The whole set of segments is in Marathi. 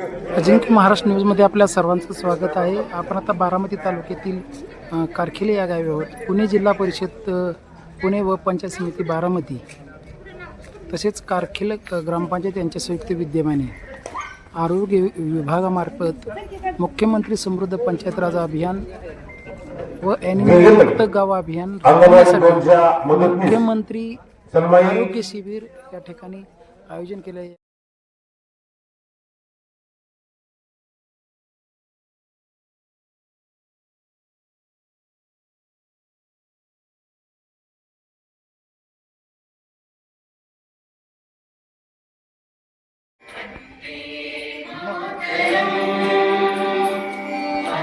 अजिंक्य महाराष्ट्र न्यूजमध्ये आपल्या सर्वांचं स्वागत आहे. आपण आता बारामती तालुक्यातील कारखेले या गावी आहोत. पुणे जिल्हा परिषद पुणे व पंचायत समिती बारामती तसेच कारखेल ग्रामपंचायत यांच्या संयुक्त विद्यमाने आरोग्य विभागामार्फत मुख्यमंत्री समृद्ध पंचायत राज अभियान व मुक्त गाव अभियान राबवण्यासाठी मुख्यमंत्री आरोग्य शिबिर या ठिकाणी आयोजन केले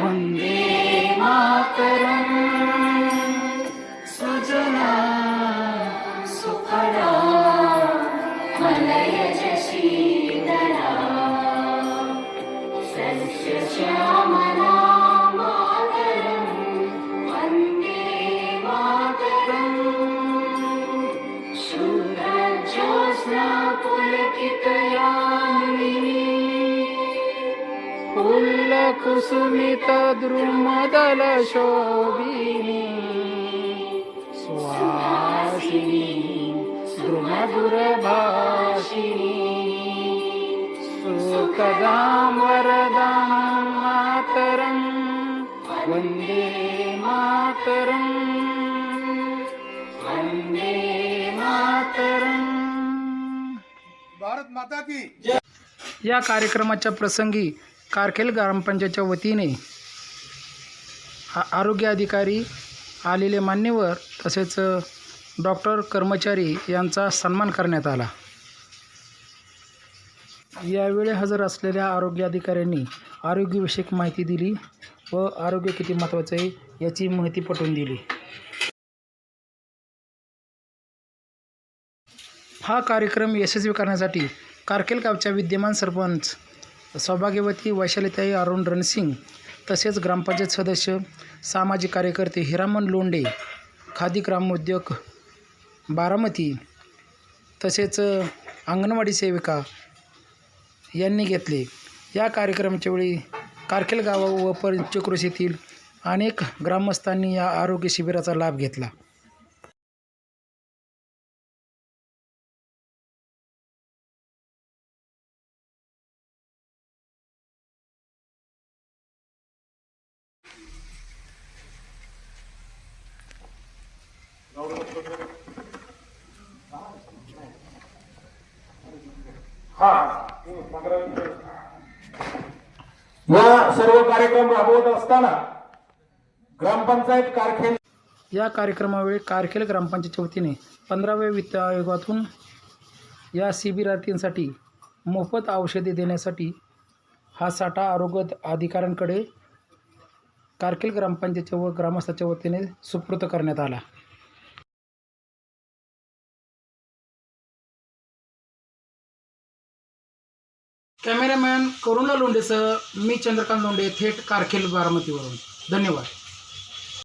वन्दे मातरम्। सुजना सुफला मलयज शीतला सस्यश्यामला फुल्लकुसुमित द्रुमदल शोभिनी। सुवासिनी द्रुमदुरभाषिणी सुखदां वरदां मातरं वन्दे मातरम्। वन्दे मातरम्। भारत माता की। या कार्यक्रमाच्या प्रसंगी कारखेल ग्रामपंचायतच्या वतीने आ- आरोग्य अधिकारी आलेले मान्यवर तसेच डॉक्टर कर्मचारी यांचा सन्मान करण्यात आला. यावेळी हजर असलेल्या आरोग्य अधिकाऱ्यांनी आरोग्यविषयक माहिती दिली व आरोग्य किती महत्त्वाचं आहे याची माहिती पटवून दिली. हा कार्यक्रम यशस्वी करण्यासाठी कारखेल गावच्या विद्यमान सरपंच सौभाग्यवती वैशालीताई अरुण रणसिंग तसेच ग्रामपंचायत सदस्य सामाजिक कार्यकर्ते हिरामन लोंडे खादी ग्रामोद्योग बारामती तसेच अंगणवाडी सेविका यांनी घेतले. या कार्यक्रमाच्या वेळी कारखेल गाव व पंचक्रोशीतील अनेक ग्रामस्थांनी या आरोग्य शिबिराचा लाभ घेतला. या सर्व कार्यक्रम राबवत असताना ग्रामपंचायत कारखेल या कार्यक्रमावेळी कारखेल ग्रामपंचायतच्या वतीने पंधराव्या वित्त आयोगातून या शिबिरार्थींसाठी मोफत औषधे देण्यासाठी हा साठा आरोग्य अधिकाऱ्यांकडे कारखेल ग्रामपंचायतच्या व ग्रामस्थाच्या वतीने सुपूर्त करण्यात आला. कॅमेरामॅन करुणा लोंढेसह मी चंद्रकांत लोंढे थेट कारखेल बारामतीवरून. धन्यवाद.